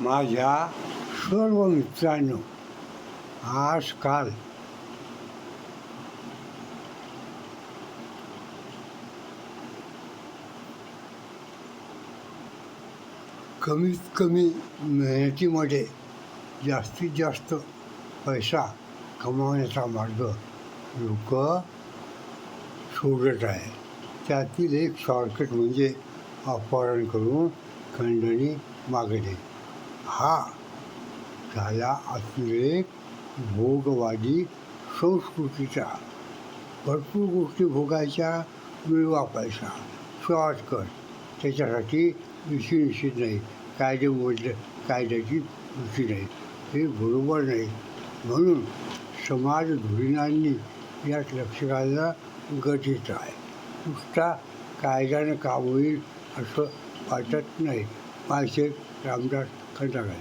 माझ्या सर्व मित्रांनो आजकाल कमीत कमी मेहनतीमध्ये जास्तीत जास्त पैसा कमावण्याचा मार्ग लोक शोधत आहे त्यातील एक शॉर्टकट म्हणजे अपहरण करून खंडणी मागणे. हा. झाला अतिरेक भोगवादी संस्कृतीचा. भरपूर गोष्टी भोगायच्या वेळ वापरायचा. शॉर्टकट त्याच्यासाठी विषय निश्चित नाही. कायदे मोडले कायद्याची ऋषी नाही. हे बरोबर नाही. म्हणून समाज धुरीणांनी यात लक्ष घालणं गरजेचं आहे. नुसता कायद्यानं काम होईल असं वाटत नाही. माझे रामदास 彼らが